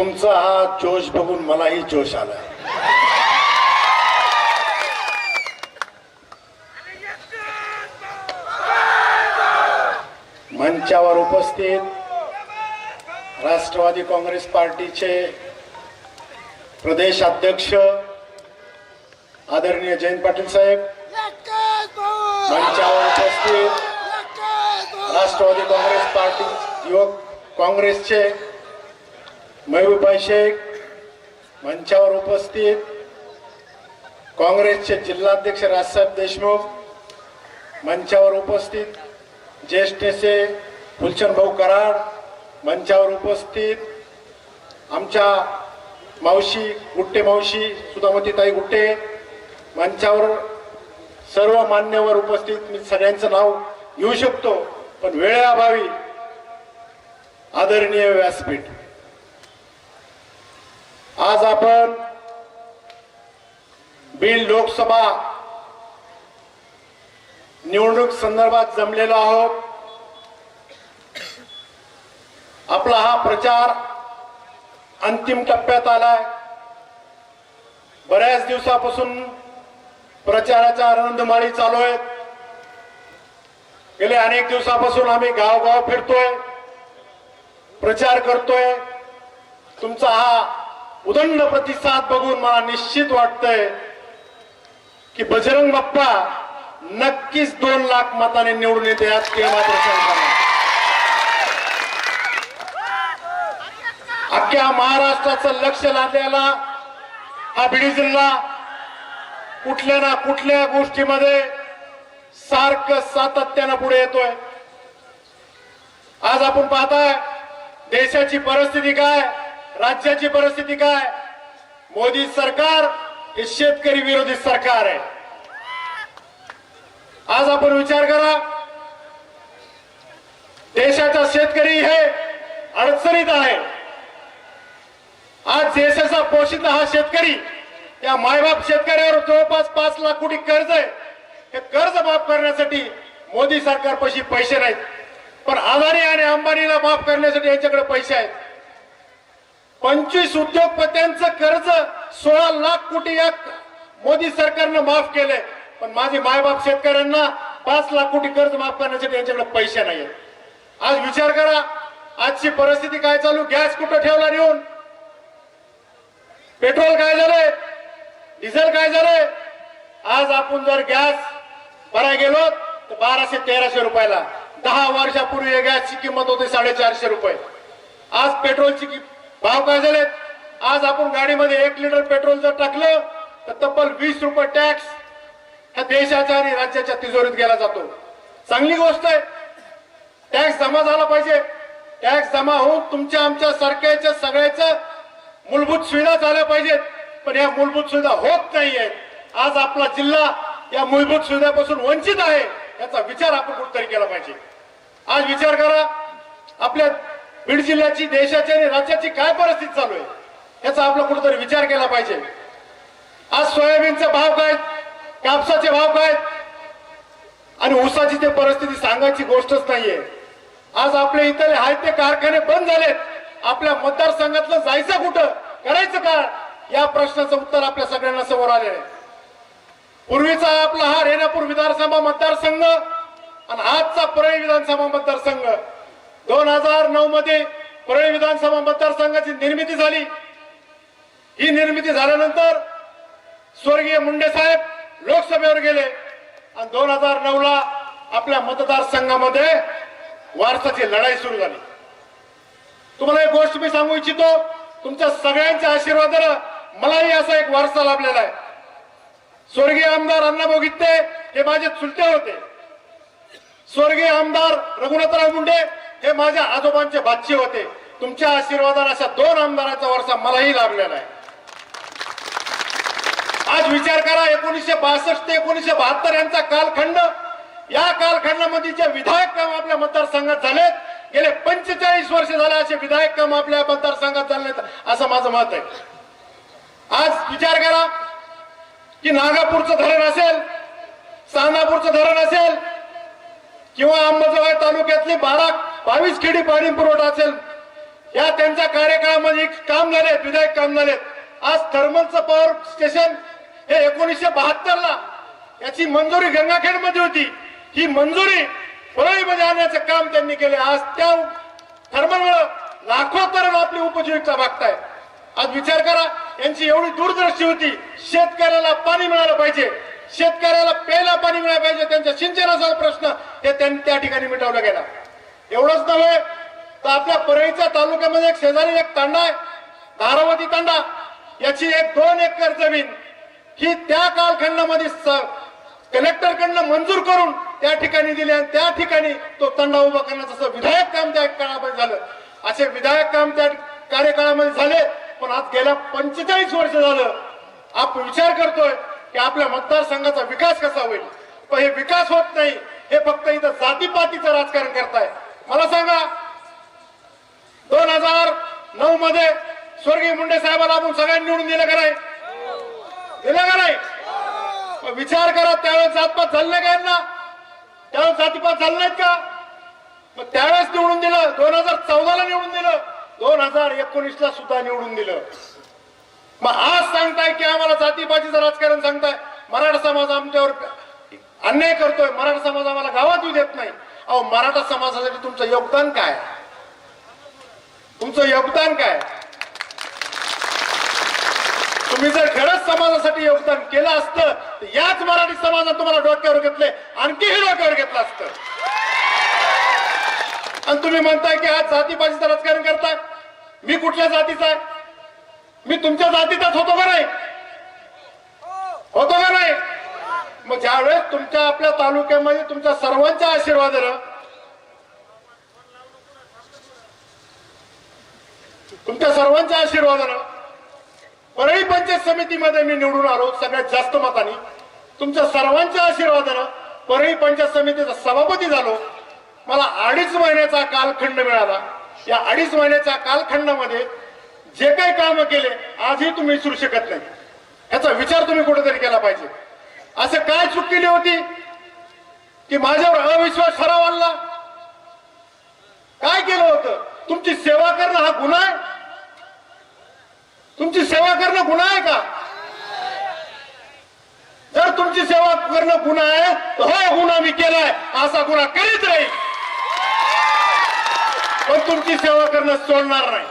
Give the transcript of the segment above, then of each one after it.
तुमचा हा जोश बघून मलाही जोश आला. मंचावर उपस्थित राष्ट्रवादी काँग्रेस पार्टीचे प्रदेश अध्यक्ष आदरणीय जयंत पाटील साहेब. मंचावर उपस्थित राष्ट्रवादी काँग्रेस पार्टी युवक काँग्रेसचे महबूबाई शेख मंचावर उपस्थित काँग्रेसचे जिल्हाध्यक्ष राजसाहेब देशमुख मंचावर उपस्थित ज्येष्ठ नेते फुलचंद भाऊ कराड मंचावर उपस्थित आमच्या मावशी गुट्टे मावशी सुधामतीताई गुट्टे मंचावर सर्व मान्यवर उपस्थित मी सगळ्यांचं नाव घेऊ शकतो पण वेळेअभावी आदरणीय व्यासपीठ. आज आपण बीड लोकसभा निवडणूक संदर्भात जमलेलो आहोत. आपला हा प्रचार अंतिम टप्प्यात आलाय. बऱ्याच दिवसापासून प्रचाराच्या रणधुमाळी चालू आहेत गेले अनेक दिवसापासून आम्ही गावगाव फिरतोय प्रचार करतोय. तुमचा हा उदंड प्रतिसाद बघून मला निश्चित वाटतंय की बजरंग बाप्पा नक्कीच दोन लाख मताने निवडून येते यात ते मात्र शंका अख्ख्या महाराष्ट्राचं लक्ष लागलेला हा बीड जिल्हा कुठल्या ना कुठल्या गोष्टीमध्ये सारखं सातत्यानं पुढे येतोय. आज आपण पाहताय देशाची परिस्थिती काय? राज्याची परिस्थिती काय? मोदी सरकार हे शेतकरी विरोधी सरकार आहे? आज आपण विचार करा देशाचा शेतकरी हे अडचणीत आहे. आज देशाचा पोषित हा शेतकरी या मायबाप शेतकऱ्यावर जवळपास पाच लाख कोटी कर्ज आहे. हे कर्ज माफ करण्यासाठी मोदी सरकारपाशी पैसे नाहीत. पण अदानी आणि अंबानीला माफ करण्यासाठी यांच्याकडे पैसे आहेत. पंचवीस उद्योगपत्यांचं कर्ज सोळा लाख कोटी या मोदी सरकारनं माफ केलंय. पण माझे मायबाप शेतकऱ्यांना पाच लाख कोटी कर्ज माफ करण्यासाठी त्यांच्याकडे पैसे नाही आज विचार करा आजची परिस्थिती काय चालू? गॅस कुठं ठेवला नेऊन? पेट्रोल काय झालंय? डिझेल काय झालंय? आज आपण जर गॅस भरायला गेलो तर बाराशे तेराशे रुपयाला. दहा वर्षापूर्वी या गॅसची किंमत होती साडेचारशे रुपये. आज पेट्रोलची कि- भाव काय झालेत आज आपण गाडीमध्ये एक लिटर पेट्रोल जर टाकलं तर तब्बल वीस रुपये टॅक्स ह्या देशाच्या आणि राज्याच्या तिजोरीत गेला जातो. चांगली गोष्ट आहे. टॅक्स जमा झाला पाहिजे. टॅक्स जमा होऊन तुमच्या आमच्या सरकारच्या सगळ्याच्या मूलभूत सुविधा झाल्या पाहिजेत. पण या मूलभूत सुविधा होत नाहीये आज आपला जिल्हा या मूलभूत सुविधापासून वंचित आहे याचा विचार आपण कुठतरी केला पाहिजे. आज विचार करा आपल्या बीड जिल्ह्याची देशाची आणि राज्याची काय परिस्थिती चालू आहे? याचा आपला कुठेतरी विचार केला पाहिजे. आज सोयाबीनचे भाव काय? कापसाचे भाव काय? आणि ऊसाची ते परिस्थिती सांगायची गोष्टच नाहीये. आज आपले इथले आहेत ते कारखाने बंद झालेत. आपल्या मतदारसंघातलं जायचं कुठं? करायचं का या प्रश्नाचं उत्तर आपल्या सगळ्यांना समोर आलेलं आहे. पूर्वीचा आपला हा रेणापूर विधानसभा मतदारसंघ आणि आजचा परळी विधानसभा मतदारसंघ दोन हजार नऊ मध्ये परळी विधानसभा मतदारसंघाची निर्मिती झाली. ही निर्मिती झाल्यानंतर स्वर्गीय मुंडे साहेब लोकसभेवर गेले. आणि दोन हजार नऊ ला आपल्या मतदारसंघामध्ये वारसाची लढाई सुरू झाली. तुम्हाला एक गोष्ट मी सांगू इच्छितो तुमच्या सगळ्यांच्या आशीर्वादानं मलाही असा एक वारसा लाभलेला आहे. स्वर्गीय आमदार अण्णाभाऊ गित्ते हे माझे चुलते होते. स्वर्गीय आमदार रघुनाथराव मुंडे हे माझ्या आजोबांचे बादशे होते. तुमच्या आशीर्वादाने अशा दोन आमदारांचा वारसा मलाही लाभलेला आहे. आज विचार करा एकोणीसशे बासष्ट ते एकोणीसशे बहात्तर यांचा कालखंड. या कालखंडामध्ये जे विधायक काम आपल्या मतदारसंघात झालेत गेले पंचेचाळीस वर्ष झाले असे विधायक काम आपल्या मतदारसंघात झाले असं माझं मत आहे. आज विचार करा की नागापूरचं धरण असेल सानापूरचं धरण असेल किंवा अंबाजोगाई तालुक्यातली बारा बावीस खेडी पाणी पुरवठा असेल. या त्यांच्या कार्यकाळामध्ये काम झाले विधायक काम झाले आज थर्मलचं पॉवर स्टेशन हे एकोणीसशे बहात्तर ला याची मंजुरी गंगाखेडमध्ये होती. ही मंजुरी परळीमध्ये आणण्याचं काम त्यांनी केले आज त्या थर्मलमुळे लाखो तरुण आपली उपजीविका मागताय आज विचार करा यांची एवढी दूरदृष्टी होती. शेतकऱ्याला पाणी मिळालं पाहिजे. शेतकऱ्याला प्यायला पाणी मिळालं पाहिजे. त्यांच्या सिंचनाचा प्रश्न हे त्या ठिकाणी मिटवला गेला. एवढंच नव्हे तर आपल्या परळीच्या तालुक्यामध्ये एक शेजारी एक तांडा आहे धारावती तांडा. याची एक दोन एकर जमीन ही त्या कालखंडामध्ये कलेक्टरकडनं मंजूर करून त्या ठिकाणी दिली आणि त्या ठिकाणी तो तंडा उभा करण्याचं असं विधायक काम त्या काळामध्ये झालं. असे विधायक काम त्या कार्यकाळामध्ये झाले पण आज गेल्या पंचेचाळीस वर्ष झालं. आपण विचार करतोय की आपल्या मतदारसंघाचा विकास कसा होईल? पण हे विकास होत नाही हे फक्त इथं जातीपातीचं राजकारण करताय मला सांगा दोन हजार नऊ मध्ये स्वर्गीय मुंडे साहेबाला आपण सगळ्यांनी निवडून दिलं का नाही? दिलं का नाही? विचार करा त्यावेळेस जातपात झालं नाही का यांना? त्यावेळेस जातीपात झाले नाहीत का? मग त्यावेळेस निवडून दिलं दोन हजार चौदाला निवडून दिलं दोन हजार एकोणीस ला सुद्धा निवडून दिलं. मग आज सांगताय की आम्हाला जातीपातीचं राजकारण सांगताय. मराठा समाज आमच्यावर अन्याय करतोय. मराठा समाज आम्हाला गावात येऊ देत नाही. अहो मराठा समाजासाठी तुमचं योगदान काय? तुमचं योगदान काय? तुम्ही जर खरंच समाजासाठी योगदान केलं असतं तर याच मराठी समाजात तुम्हाला डोक्यावर घेतले आणखीही डोक्यावर घेतलं असतं. आणि तुम्ही म्हणताय की आज जातीपातीचं राजकारण करताय. मी कुठल्या जातीचा आहे? मी तुमच्या जातीचाच होतो का नाही? होतो का नाही? मग ज्यावेळेस तुमच्या आपल्या तालुक्यामध्ये तुमच्या सर्वांच्या आशीर्वादानं तुमच्या सर्वांच्या आशीर्वादानं परळी पंचायत समितीमध्ये मी निवडून आलो सगळ्यात जास्त मतांनी. तुमच्या सर्वांच्या आशीर्वादानं परळी पंचायत समितीचा सभापती झालो. मला अडीच महिन्याचा कालखंड मिळाला. या अडीच महिन्याच्या कालखंडामध्ये जे काही काम केले आजही तुम्ही विसरू शकत नाही. याचा विचार तुम्ही कुठेतरी केला पाहिजे. असं काय चूक केली होती? की माझ्यावर अविश्वास ठराव आणला? काय केलं होतं? तुमची सेवा करणं हा गुन्हा आहे? तुमची सेवा करणं गुन्हा आहे का? जर तुमची सेवा करणं गुन्हा आहे तर हो गुन्हा मी केलाय. असा गुन्हा करीत राहील. पण तुमची सेवा करणं सोडणार नाही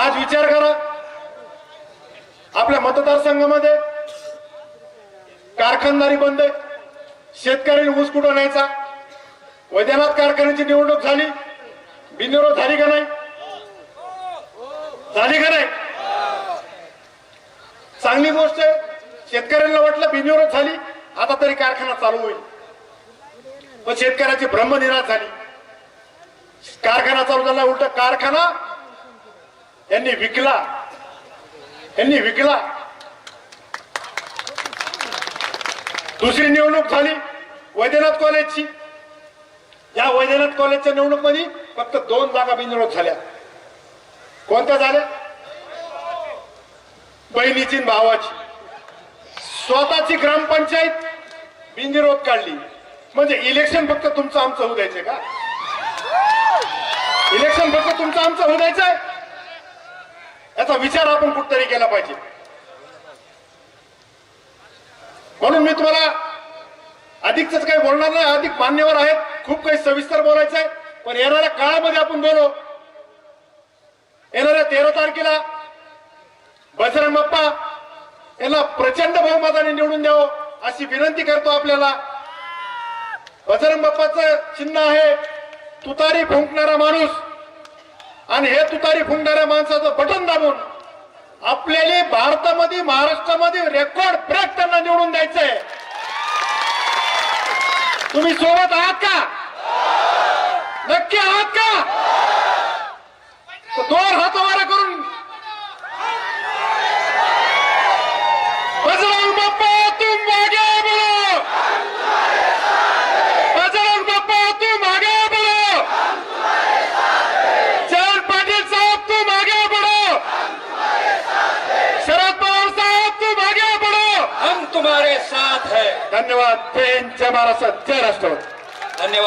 आज विचार करा आपल्या मतदारसंघामध्ये कारखानदारी बंद शेतकरी शेतकऱ्यांनी ऊस कुठं न्यायचा? वैद्यनाथ कारखान्याची निवडणूक झाली. बिनविरोध झाली का नाही? झाली का नाही? चांगली गोष्ट आहे. शेतकऱ्यांना वाटलं बिनविरोध झाली. आता तरी कारखाना चालू होईल. पण शेतकऱ्याची ब्रह्मनिराश झाली. कारखाना चालू झाला उलट कारखाना यांनी विकला. यांनी विकला. दुसरी निवडणूक झाली वैद्यनाथ कॉलेजची. या वैद्यनाथ कॉलेजच्या निवडणुकीमध्ये फक्त दोन जागा बिनविरोध झाल्या. कोणत्या झाल्या? बहिणीची भावाची. स्वतःची ग्रामपंचायत बिनविरोध काढली. म्हणजे इलेक्शन फक्त तुमचं आमचं होऊ द्यायचंय का? इलेक्शन फक्त तुमचं आमचं होऊ द्यायचंय? याचा विचार आपण कुठतरी केला पाहिजे. म्हणून मी तुम्हाला अधिकच काही बोलणार नाही. अधिक मान्यवर आहेत. खूप काही सविस्तर बोलायचं आहे पण येणाऱ्या काळामध्ये आपण बोलो. येणाऱ्या तेरा तारखेला बजरंग बाप्पा यांना प्रचंड बहुमताने निवडून द्यावं अशी विनंती करतो आपल्याला. बजरंग बाप्पाचं चिन्ह आहे तुतारी फुंकणारा माणूस. आणि हे तुतारी फुंकणाऱ्या माणसाचं बटन दाबून आपल्याला भारतामध्ये महाराष्ट्रामध्ये रेकॉर्ड ब्रेक त्यांना निवडून द्यायचंय. तुम्ही सोबत आहात का? नक्की आहात का? दोन हात वर धन्यवाद जय हिंद जय धन्यवाद.